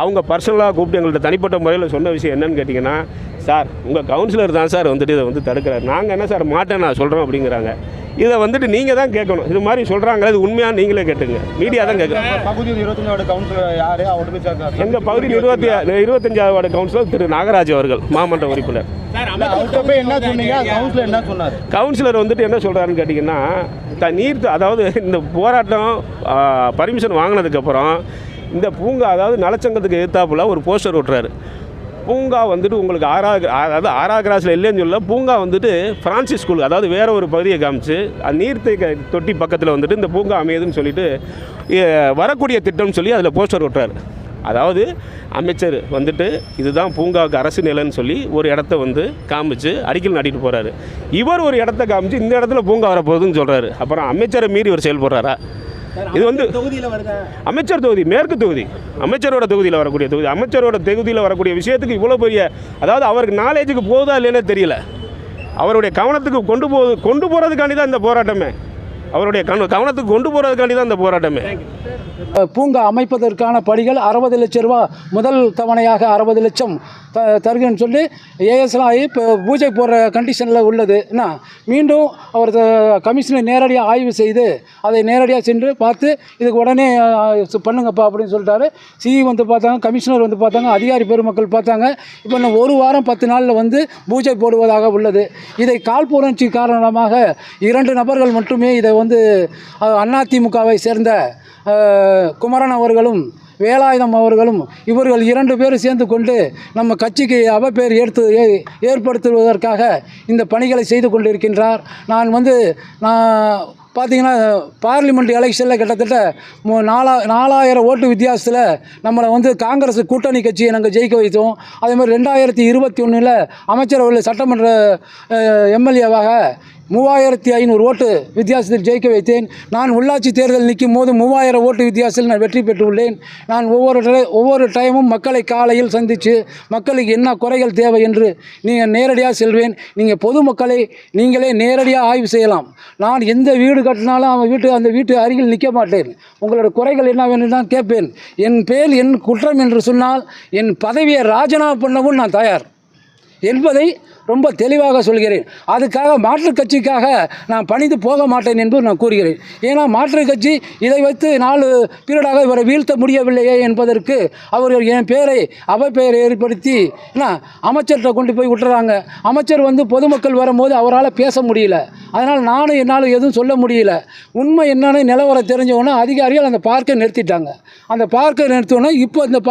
அவங்க பர்சனலாக கூப்பிட்டு எங்கள்கிட்ட தனிப்பட்ட முறையில் சொன்ன விஷயம் என்னன்னு கேட்டிங்கன்னா சார் உங்கள் கவுன்சிலர் தான் சார் வந்துட்டு இதை வந்து தடுக்கிறார். நாங்கள் என்ன சார் மாட்டேன் நான் சொல்கிறோம் அப்படிங்கிறாங்க. இதை வந்துட்டு நீங்கள் தான் கேட்கணும். இது மாதிரி சொல்கிறாங்க இது உண்மையாக நீங்களே கேட்டுங்க. மீடியா தான் கேட்கணும் பகுதியில் கவுன்சிலர் யாரு? எங்கள் பகுதியில் இருபத்தி இருபத்தஞ்சாவது வார்டு கவுன்சிலர் திரு நாகராஜ் அவர்கள் மாமன்ற உறுப்பினர். அவர்கிட்ட போய் என்ன சொன்னீங்க? கவுன்சிலர் என்ன சொன்னார்? கவுன்சிலர் வந்துட்டு என்ன சொல்கிறாருன்னு கேட்டிங்கன்னா த நீர் அதாவது இந்த போராட்டம் பர்மிஷன் வாங்கினதுக்கப்புறம் இந்த பூங்கா அதாவது நலச்சங்கத்துக்கு எதிர்த்தாப்புல ஒரு போஸ்டர் ஓட்டுறாரு பூங்கா வந்துட்டு உங்களுக்கு ஆறா அதாவது ஆறா கிராஸில் இல்லைன்னு சொல்ல பூங்கா வந்துட்டு பிரான்சிஸ் ஸ்கூல் அதாவது வேற ஒரு பகுதியை காமிச்சு அந்த நீர்த்தை தொட்டி பக்கத்தில் வந்துட்டு இந்த பூங்கா அமையுதுன்னு சொல்லிட்டு வரக்கூடிய திட்டம்னு சொல்லி அதில் போஸ்டர் ஓட்டுறாரு அதாவது அமைச்சர் வந்துட்டு இதுதான் பூங்காவுக்கு அரசு நிலைன்னு சொல்லி ஒரு இடத்த வந்து காமிச்சு அடிக்கல் நாட்டிட்டு போகிறாரு இவர் ஒரு இடத்த காமிச்சு இந்த இடத்துல பூங்கா வரப்போகுதுன்னு சொல்கிறாரு அப்புறம் அமைச்சரை மீறி இவர் செயல்படுறாரா? இது வந்து தொகுதியில் வருது? அமைச்சர் தொகுதி மேற்கு தொகுதி. அமைச்சரோட தொகுதியில் வரக்கூடிய தொகுதி அமைச்சரோட தொகுதியில் வரக்கூடிய விஷயத்துக்கு இவ்வளோ பெரிய அதாவது அவருக்கு நாலேஜுக்கு போகுதா இல்லைன்னே தெரியல. அவருடைய கவனத்துக்கு கொண்டு போகுது கொண்டு போகிறதுக்காண்டி தான் இந்த போராட்டமே. அவருடைய கவன கவனத்துக்கு கொண்டு போகிறதுக்காண்டி தான் இந்த போராட்டமே. பூங்கா அமைப்பதற்கான படிகள் அறுபது லட்சம் ரூபா முதல் தவணையாக அறுபது லட்சம் த தருகிறேன்னு சொல்லி ஏஎஸ்லாம் ஆகி இப்போ பூஜை போடுற கண்டிஷனில் உள்ளது. என்ன? மீண்டும் அவர் கமிஷனை நேரடியாக ஆய்வு செய்து அதை நேரடியாக சென்று பார்த்து இதுக்கு உடனே பண்ணுங்கப்பா அப்படின்னு சொல்லிட்டாரு. சிஇ வந்து பார்த்தாங்க கமிஷனர் வந்து பார்த்தாங்க அதிகாரி பெருமக்கள் பார்த்தாங்க. இப்போ இன்னும் ஒரு வாரம் பத்து நாளில் வந்து பூஜை போடுவதாக உள்ளது. இதை காழ்ப்புணர்ச்சி காரணமாக இரண்டு நபர்கள் மட்டுமே இதை வந்து அதிமுகவை சேர்ந்த குமரன் அவர்களும் வேலாயுதம் அவர்களும் இவர்கள் இரண்டு பேரும் சேர்ந்து கொண்டு நம்ம கட்சிக்கு அவப்பேர் ஏற்று ஏ- ஏற்படுத்துவதற்காக இந்த பணிகளை செய்து கொண்டிருக்கின்றார். நான் வந்து நான் பார்த்திங்கன்னா பார்லிமெண்ட் எலெக்ஷனில் கிட்டத்தட்ட நாலா நாலாயிரம் ஓட்டு வித்தியாசத்தில் நம்மளை வந்து காங்கிரஸ் கூட்டணி கட்சியை நாங்கள் ஜெயிக்க வைத்தோம். அதே மாதிரி ரெண்டாயிரத்தி இருபத்தி ஒன்றில் அமைச்சரவையில் சட்டமன்ற எம்எல்ஏவாக மூவாயிரத்தி ஐநூறு ஓட்டு வித்தியாசத்தில் ஜெயிக்க வைத்தேன். நான் உள்ளாட்சி தேர்தல் நிற்கும் போது மூவாயிரம் ஓட்டு வித்தியாசத்தில் நான் வெற்றி பெற்றுள்ளேன். நான் ஒவ்வொரு டை- ஒவ்வொரு டைமும் மக்களை காலையில் சந்தித்து மக்களுக்கு என்ன குறைகள் தேவை என்று நீங்கள் நேரடியாக செல்வேன். நீங்கள் பொதுமக்களை நீங்களே நேரடியாக ஆய்வு செய்யலாம். நான் எந்த வீடு கட்டினாலும் அவன் வீட்டு அந்த வீட்டு அருகில் நிற்க மாட்டேன். உங்களோட குறைகள் என்ன வேணும் தான் கேட்பேன். என் பேர் என் குற்றம் என்று சொன்னால் என் பதவியை ராஜினாமா பண்ணவும் நான் தயார். என்பதை ரொம்ப தெளிவாக சொல்கிறேன். அதுக்காக மாற்றுக் கட்சிக்காக நான் பணிந்து போக மாட்டேன் என்று நான் கூறுகிறேன். ஏன்னா மாற்றுக் கட்சி இதை வைத்து நாலு பீரியடாக இவரை வீழ்த்த முடியவில்லையே என்பதற்கு அவர்கள் என் பேரை அவை பெயரை ஏற்படுத்தி என்ன அமைச்சர்கிட்ட கொண்டு போய் விட்டுறாங்க. அமைச்சர் வந்து பொதுமக்கள் வரும்போது அவரால் பேச முடியல. அதனால் நானும் என்னால் எதுவும் சொல்ல முடியல. உண்மை என்னன்னு நிலவரம் தெரிஞ்சவொன்னே அதிகாரிகள் அந்த பார்க்கை நிறுத்திட்டாங்க. அந்த பார்க்கை நிறுத்தினோன்னே இப்போ இந்த பா